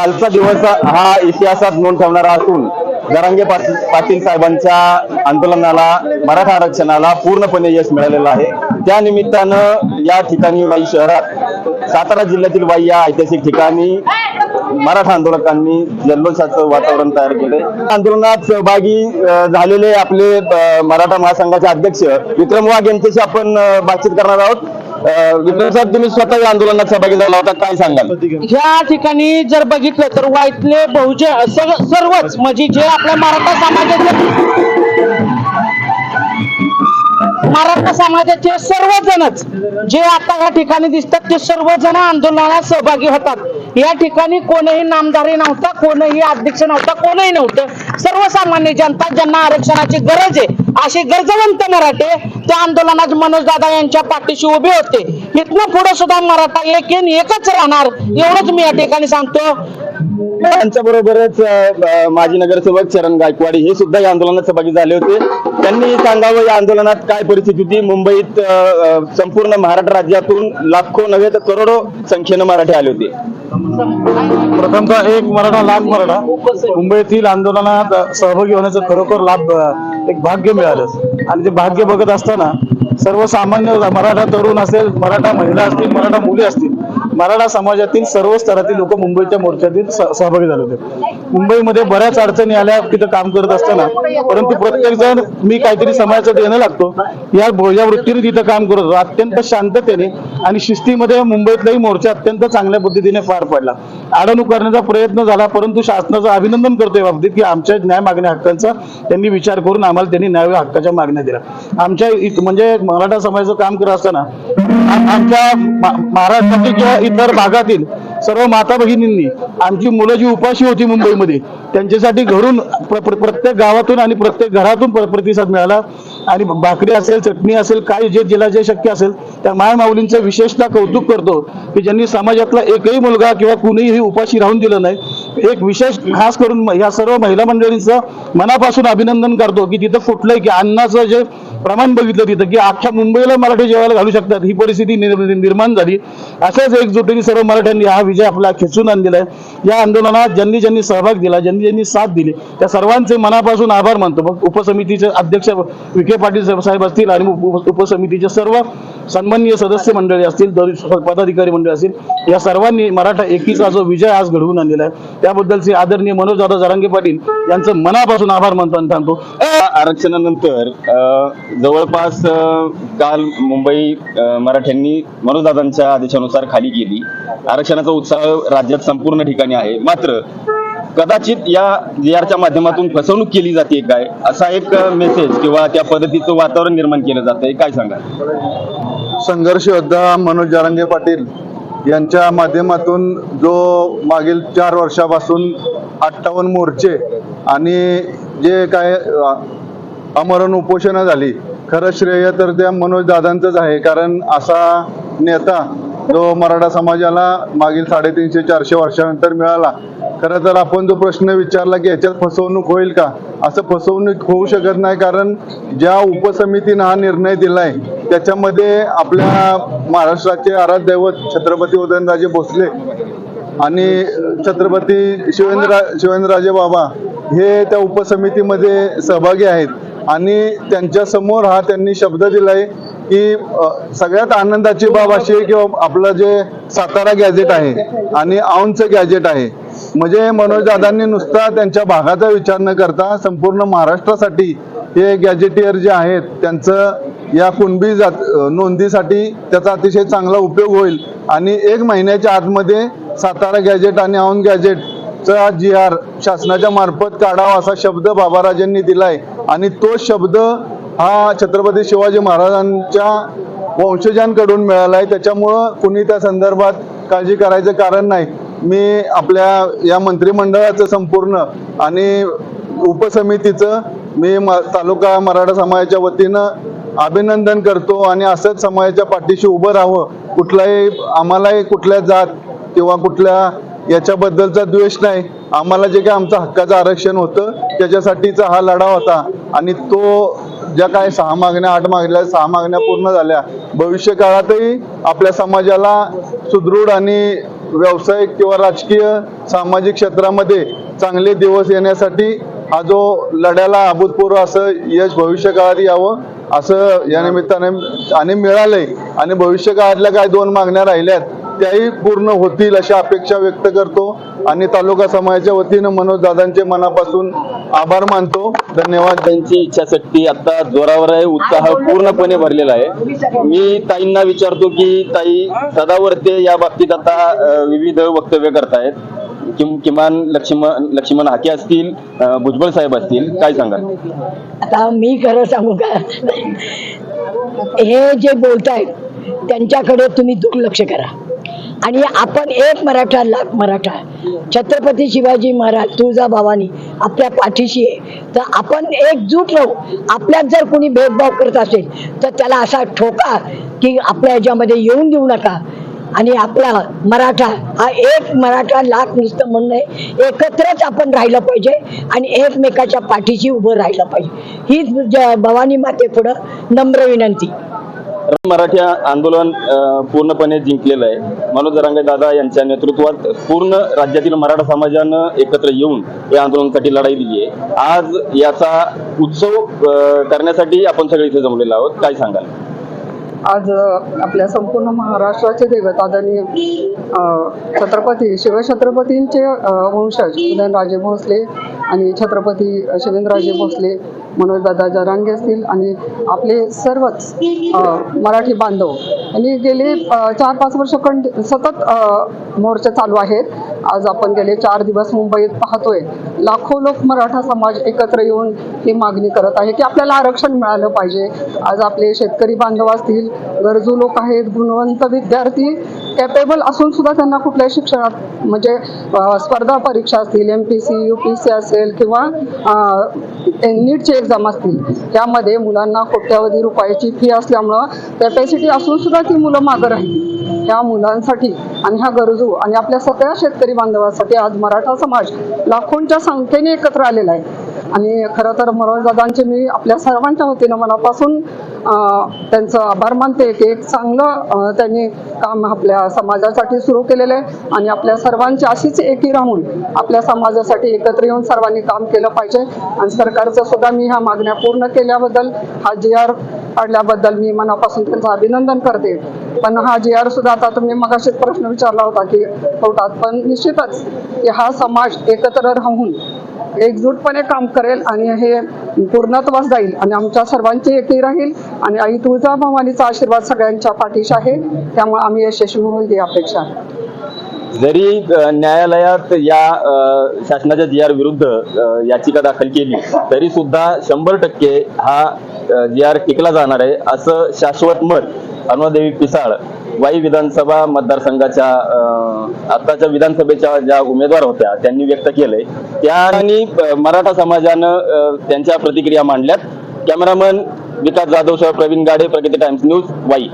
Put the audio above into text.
कालचा दिवस हा इतिहासात नोंद ठेवणारा असून जरांगे पाटील पाटील साहेबांच्या आंदोलनाला मराठा आरक्षणाला पूर्णपणे यश मिळालेलं आहे. त्या निमित्तानं या ठिकाणी वाई शहरात सातारा जिल्ह्यातील वाई या ऐतिहासिक ठिकाणी मराठा आंदोलकांनी जल्लोषाचं वातावरण तयार केले आंदोलनात सहभागी झालेले आपले मराठा महासंघाचे अध्यक्ष विक्रम वाघ यांच्याशी आपण बातचीत करणार आहोत. अ, विक्रम साहेब तुम्ही स्वतः आंदोलनात सहभागी झाला होता. काय सांगाल? ह्या ठिकाणी जर बघितलं तर वाईटले बहुजन सर्वच म्हणजे जे आपल्या मराठा समाजातले मराठा समाजाचे सर्वजणच जे आता या ठिकाणी दिसतात ते सर्वजण आंदोलनात सहभागी होतात. या ठिकाणी कोणीही नामदारी नव्हता कोणीही अध्यक्ष नव्हता कोणीही नव्हतं. सर्वसामान्य जनता ज्यांना आरक्षणाची गरज आहे असे गरजवंत मराठे त्या आंदोलनात मनोज दादा यांच्या पाठीशी उभे होते. इथनं पुढे सुद्धा मराठा एक एकच राहणार एवढंच मी या ठिकाणी सांगतो. त्यांच्या बरोबरच माजी नगरसेवक चरण गायकवाडी हे सुद्धा या आंदोलनात सहभागी झाले होते. त्यांनी सांगावं या आंदोलनात काय परिस्थिती होती? मुंबईत संपूर्ण महाराष्ट्र राज्यातून लाखो नव्हे तर करोडो संख्येनं मराठी आले होते. प्रथमतः एक मराठा लाख मराठा. मुंबईतील आंदोलनात सहभागी होण्याचं खरोखर लाभ एक भाग्य मिळालं आणि ते भाग्य बघत असताना सर्वसामान्य मराठा तरुण असेल मराठा महिला असतील मराठा मुली असतील मराठा समाजातील सर्व स्तरातील लोक मुंबईच्या मोर्चातील सहभागी झाले होते. मुंबईमध्ये बऱ्याच अडचणी आल्या तिथं काम करत असताना. परंतु प्रत्येक जण मी काहीतरी समाजासाठी देणं लागतो. या या वृत्तीने तिथं काम करत होतो. अत्यंत शांततेने आणि शिस्तीमध्ये मुंबईतलाही मोर्चा अत्यंत चांगल्या पद्धतीने पार पडला. अडवणूक करण्याचा प्रयत्न झाला परंतु शासनाचं अभिनंदन करतो या बाबतीत की आमच्या न्याय मागण्या हक्कांचा त्यांनी विचार करून आम्हाला त्यांनी न्याय हक्काच्या मागण्या दिल्या. आमच्या म्हणजे मराठा समाजाचं काम करत असताना आमच्या महाराष्ट्राच्या महाराष्ट्रातील किंवा इतर भागातील सर्व माता भगिनींनी आमची मुलं जी उपाशी होती मुंबईमध्ये त्यांच्यासाठी घरून प्रत्येक गावातून आणि प्रत्येक घरातून प्रतिसाद मिळाला. आणि भाकरी असेल चटणी असेल काय जे जिला जे शक्य असेल त्या माय माऊलींचं विशेषतः कौतुक करतो की ज्यांनी समाजातला एकही मुलगा किंवा कुणीही उपाशी राहून दिलं नाही. एक विशेष खास करून या सर्व महिला मंडळींचं मनापासून अभिनंदन करतो की तिथं कुठलंही की अन्नाचं जे प्रमाण बघितलं तिथं की अख्ख्या मुंबईला मराठी जेवायला घालू शकतात. ही परिस्थिती निर्माण झाली. अशाच एकजुटीने सर्व मराठ्यांनी हा विजय आपला खेचून आणलेला आहे. या आंदोलनात ज्यांनी ज्यांनी सहभाग दिला ज्यांनी ज्यांनी साथ दिली त्या सर्वांचे मनापासून आभार मानतो. मग उपसमितीचे अध्यक्ष विखे पाटील साहेब- असतील आणि उपसमितीचे सर्व सन्माननीय सदस्य मंडळी असतील पदाधिकारी मंडळी असतील या सर्वांनी मराठा एकीचा जो विजय आज घडवून आणलेला आहे त्याबद्दलचे आदरणीय मनोज दादा जरांगे पाटील यांचं मनापासून आभार मानतो आणि सांगतो. या आरक्षणानंतर अ, जवळपास अ, काल मुंबई अ, मराठ्यांनी मनोजदादांच्या आदेशानुसार खाली केली. आरक्षणाचा उत्साह राज्यात संपूर्ण ठिकाणी आहे. मात्र कदाचित या जी आरच्या माध्यमातून फसवणूक केली जाते काय? असा एक मेसेज किंवा त्या पद्धतीचं वातावरण निर्माण केलं जातंय. काय सांगा संघर्ष योद्धा मनोज जारंगे पाटील यांच्या माध्यमातून जो मागील चार वर्षापासून अठ्ठावन्न मोर्चे आणि जे काय अ, अमरण उपोषणं झाली. खरं श्रेय तर त्या मनोज दादांचंच आहे. कारण असा नेता जो मराठा समाजाला मागील साडेतीनशे चारशे वर्षानंतर मिळाला खरं तर आपण जो प्रश्न विचारला की याच्यात फसवणूक होईल का? असं फसवणूक होऊ शकत नाही. कारण ज्या उपसमितीनं हा निर्णय दिलाय त्याच्यामध्ये आपल्या महाराष्ट्राचे आराध्य दैवत छत्रपती उदयनराजे भोसले आणि छत्रपती शिवेंद्र शिवेंद्रराजे बाबा हे त्या उपसमितीमध्ये सहभागी आहेत. आणि त्यांच्यासमोर हा त्यांनी शब्द दिलाय की सगळ्यात आनंदाची बाब अशी आहे की आपलं जे सातारा गॅजेट आहे आणि औंधचं गॅजेट आहे. म्हणजे मनोज दादांनी नुसता त्यांच्या भागाचा विचार न करता संपूर्ण महाराष्ट्रासाठी हे गॅजेटियर जे आहेत त्यांचं या कुणबी जात नोंदीसाठी त्याचा अतिशय चांगला उपयोग होईल. आणि एक महिन्याच्या आतमध्ये सातारा गॅजेट आणि औंध गॅजेटचा जी आर शासनाच्या मार्फत काढावा असा शब्द बाबाराजांनी दिलाय. आणि तो शब्द हा छत्रपती शिवाजी महाराजांच्या वंशजांकडून मिळाला आहे. त्याच्यामुळं कुणी त्या संदर्भात काळजी करायचं कारण नाही. मी आपल्या या मंत्रिमंडळाचं संपूर्ण आणि उपसमितीचं मी म तालुका मराठा समाजाच्या वतीनं अभिनंदन करतो आणि असंच समाजाच्या पाठीशी उभं राहावं. कुठलाही आम्हालाही कुठल्या जात किंवा कुठल्या याच्याबद्दलचा द्वेष नाही. आम्हाला जे काय आमचं हक्काचं आरक्षण होतं त्याच्यासाठीचा हा लढा होता. आणि तो ज्या काय सहा मागण्या आठ मागल्या सहा मागण्या पूर्ण झाल्या. भविष्य काळातही आपल्या समाजाला सुदृढ आणि व्यावसायिक किंवा राजकीय सामाजिक क्षेत्रामध्ये चांगले दिवस येण्यासाठी हा जो लढ्याला अभूतपूर्व असं यश भविष्य काळात यावं असं या निमित्ताने आणि मिळालंय. आणि भविष्य काळातल्या काय दोन मागण्या राहिल्यात त्याही पूर्ण होतील अशी अपेक्षा व्यक्त करतो आणि तालुका समाजाच्या वतीनं मनोज दादांचे मनापासून आभार मानतो. धन्यवाद. त्यांची इच्छाशक्ती आता जोरावर आहे उत्साह पूर्णपणे भरलेला आहे. मी ताईंना विचारतो की ताई सदावर्ते या बाबतीत आता विविध वक्तव्य करतायत. किम किमान लक्ष्मण लक्ष्मण हाके असतील भुजबळ साहेब असतील काय सांगाल? आता मी खरं सांगू का? हे जे बोलतायत त्यांच्याकडे तुम्ही दुर्लक्ष करा. आणि आपण एक मराठा लाख मराठा छत्रपती शिवाजी महाराज तुळजाभवानी आपल्या पाठीशी आहे. तर आपण एकजूट राहू. आपल्यात जर कोणी भेदभाव करत असेल तर त्याला असा ठोका की आपल्या ह्याच्यामध्ये येऊन देऊ नका. आणि आपला मराठा हा एक मराठा लाख नुसतं म्हणणं आहे. एकत्रच आपण राहिलं पाहिजे आणि एकमेकाच्या पाठीशी उभं राहिलं पाहिजे. हीच भवानी माते पुढं नम्र विनंती. मराठी आंदोलन पूर्णपणे जिंकलेलं आहे. मनोज जरांगे दादा यांच्या नेतृत्वात पूर्ण राज्यातील मराठा समाजानं एकत्र येऊन या आंदोलनासाठी लढाई दिली आहे. आज याचा उत्सव करण्यासाठी आपण सगळे इथे जमलेलो आहोत. काय सांगाल? आज आपल्या संपूर्ण महाराष्ट्राचे दैवत आदरणीय छत्रपती शिवछत्रपतींचे वंशज उदयनराजे भोसले आणि छत्रपती शिवेंद्रराजे भोसले मनोजदादा जरांगे असतील आणि आपले सर्वच मराठी बांधव. यांनी गेले चार पाच वर्ष कंट सतत अ, मोर्चे चालू आहेत. आज आपण गेले चार दिवस मुंबईत पाहतोय. लाखो लोक मराठा समाज एकत्र येऊन ही मागणी करत आहे की आपल्याला आरक्षण मिळालं पाहिजे. आज आपले शेतकरी बांधव असतील गरजू लोक आहेत गुणवंत विद्यार्थी कॅपेबल असून सुद्धा त्यांना कुठल्याही शिक्षणात म्हणजे स्पर्धा परीक्षा असतील M P C U P C असेल किंवा नीटची एक्झाम असतील त्यामध्ये मुलांना कोट्यावधी रुपयाची फी असल्यामुळं कॅपॅसिटी असून सुद्धा ती मुलं मागं राहिली. ह्या मुलांसाठी आणि ह्या गरजू आणि आपल्या सगळ्या शेतकरी बांधवांसाठी आज मराठा समाज लाखोंच्या संख्येने एकत्र आलेला आहे. आणि खरं तर मनोजदादांचे मी आपल्या सर्वांच्या वतीनं मनापासून त्यांचं आभार मानते की एक चांगलं त्यांनी काम आपल्या समाजासाठी सुरू केलेलं आहे. आणि आपल्या सर्वांची अशीच एकी राहून आपल्या समाजासाठी एकत्र येऊन सर्वांनी काम केलं पाहिजे. आणि सरकारचं सुद्धा मी ह्या मागण्या पूर्ण केल्याबद्दल हा जी आर काढल्याबद्दल मी मनापासून त्यांचं अभिनंदन करते. पण हा जी आर सुद्धा आता तुम्ही मगाशीच प्रश्न विचारला होता की कोर्टात पण निश्चितच की हा समाज एकत्र राहून एकजूटपणे काम करेल आणि हे पूर्णत्वास जाईल आणि आमच्या सर्वांची एकी राहील आणि आई तुळजाभवानीचा आशीर्वाद सगळ्यांच्या पाठीशी आहे. त्यामुळे आम्ही यशस्वी होईल ही अपेक्षा आहे. जरी न्यायालयात या शासनाच्या जी आर विरुद्ध याचिका दाखल केली तरी सुद्धा शंभर टक्के हा जी आर टिकला जाणार आहे असं शाश्वत मत अनुदेवी पिसाळ वाई विधानसभा मतदारसंघाच्या आताच्या विधानसभेच्या ज्या उमेदवार होत्या त्यांनी व्यक्त केलंय. त्यांनी मराठा समाजानं त्यांच्या प्रतिक्रिया मांडल्यात. कॅमेरामन विकास जाधव सह प्रवीण गाडे प्रगती टाइम्स न्यूज वाई.